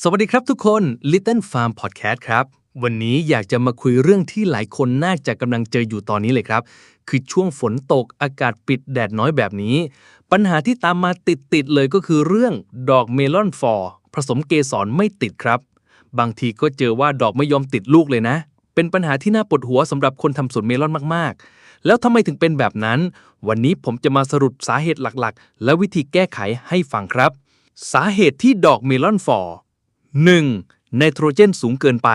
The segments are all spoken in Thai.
สวัสดีครับทุกคน Little Farm Podcast ครับ วันนี้อยากจะมาคุยเรื่องที่หลายคนน่าจะกำลังเจออยู่ตอนนี้เลยครับ คือช่วงฝนตกอากาศปิดแดดน้อยแบบนี้ ปัญหาที่ตามมาติด ๆ เลยก็คือเรื่องดอกเมลอนฟอร์ผสมเกสรไม่ติดครับ บางทีก็เจอว่าดอกไม่ยอมติดลูกเลยนะ เป็นปัญหาที่น่าปวดหัวสำหรับคนทำสวนเมลอนมากๆ แล้วทำไมถึงเป็นแบบนั้น วันนี้ผมจะมาสรุปสาเหตุหลักๆ และวิธีแก้ไขให้ฟังครับ สาเหตุที่ดอกเมลอนฟอร์ 1. ไนโตรเจนสูงเกินไป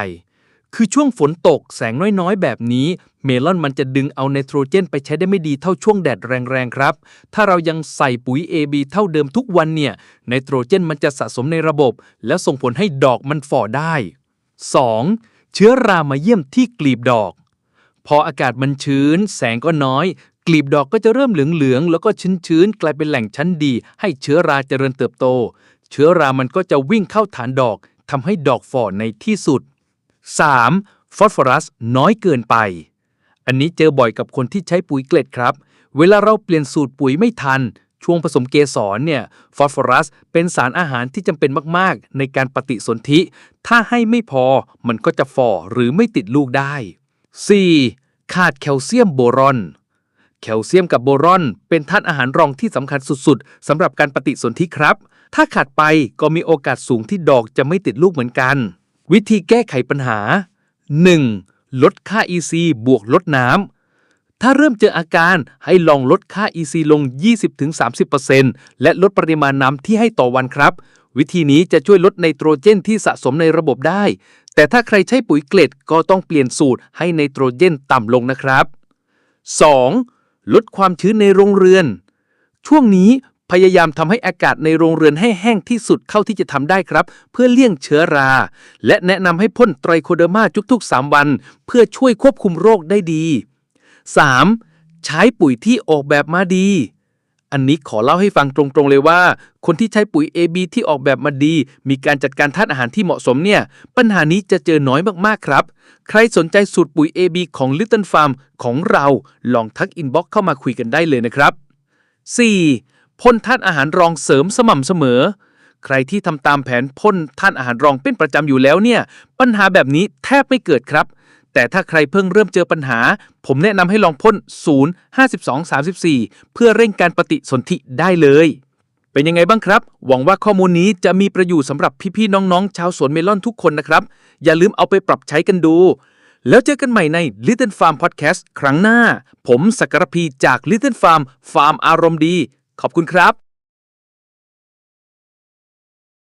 คือช่วงฝนตกแสงน้อยๆ แบบนี้ เมลอนมันจะดึงเอาไนโตรเจนไปใช้ได้ไม่ดีเท่าช่วงแดดแรงๆครับ ถ้าเรายังใส่ปุ๋ย AB เท่าเดิมทุกวันเนี่ยไนโตรเจนมันจะสะสมในระบบ แล้วส่งผลให้ดอกมันฝ่อได้ 2. เชื้อรามาเยี่ยมที่กลีบดอก พออากาศมันชื้น แสงก็น้อยกลีบดอกก็จะเริ่มเหลืองๆ แล้วก็ชื้นๆ กลายเป็นแหล่งชั้นดี ให้เชื้อราเจริญเติบโต เชื้อรามันก็จะวิ่งเข้าฐานดอกทำให้ดอกฝ่อในที่สุด 3. ฟอสฟอรัสน้อยเกินไป อันนี้เจอบ่อยกับคนที่ใช้ปุ๋ยเกล็ดครับ เวลาเราเปลี่ยนสูตรปุ๋ยไม่ทัน ช่วงผสมเกสรเนี่ยฟอสฟอรัสเป็นสารอาหารที่จำเป็นมากๆ ในการปฏิสนธิ ถ้าให้ไม่พอมันก็จะฝ่อหรือไม่ติดลูกได้ 4. ขาดแคลเซียมโบรอนแคลเซียมกับโบรอน เป็นธาตุอาหารรองที่สำคัญสุดๆสำหรับการปฏิสนธิครับ ถ้าขาดไปก็มีโอกาสสูงที่ดอกจะไม่ติดลูกเหมือนกัน วิธีแก้ไขปัญหา 1. ลดค่า EC บวกลดน้ำ ถ้าเริ่มเจออาการให้ลองลดค่า EC ลง 20-30%และลดปริมาณน้ำที่ให้ต่อวันครับ วิธีนี้จะช่วยลดไนโตรเจนที่สะสมในระบบได้ แต่ถ้าใครใช้ปุ๋ยเกล็ดก็ต้องเปลี่ยนสูตรให้ไนโตรเจนต่ำลงนะครับ 2. ลดความชื้นในโรงเรือน ช่วงนี้ พยายามทำให้อากาศในโรงเรือนให้แห้งที่สุดเท่าที่จะทำได้ครับ เพื่อเลี่ยงเชื้อรา และแนะนำให้พ่นไตรโคเดอร์มาทุกๆ 3 วัน เพื่อช่วยควบคุมโรคได้ดี 3. ใช้ปุ๋ยที่ออกแบบมาดี อันนี้ขอเล่าให้ฟังตรงๆเลยว่า คนที่ใช้ปุ๋ย AB ที่ออกแบบมาดี มีการจัดการธาตุอาหารที่เหมาะสมเนี่ย ปัญหานี้จะเจอน้อยมากๆครับ ใครสนใจสูตรปุ๋ย AB ของ Little Farm ของเรา ลองทักอินบ็อกเข้ามาคุยกันได้เลยนะครับ 4. พ่นธาตุอาหารรองเสริมสม่ำเสมอ ใครที่ทำตามแผนพ่นธาตุอาหารรองเป็นประจำอยู่แล้วเนี่ย ปัญหาแบบนี้แทบไม่เกิดครับ แต่ถ้าใครเพิ่งเริ่มเจอปัญหา ผมแนะนำให้ลองพ่น 0 52 34 เพื่อเร่งการปฏิสนธิได้เลย เป็นยังไงบ้างครับ หวังว่าข้อมูลนี้จะมีประโยชน์สำหรับพี่ๆน้องๆ ชาวสวนเมลอนทุกคนนะครับ อย่าลืมเอาไปปรับใช้กันดู แล้วเจอกันใหม่ใน Little Farm Podcast ครั้งหน้า ผมสักกรพีจาก Little Farm ฟาร์มอารมณ์ดี ขอบคุณครับ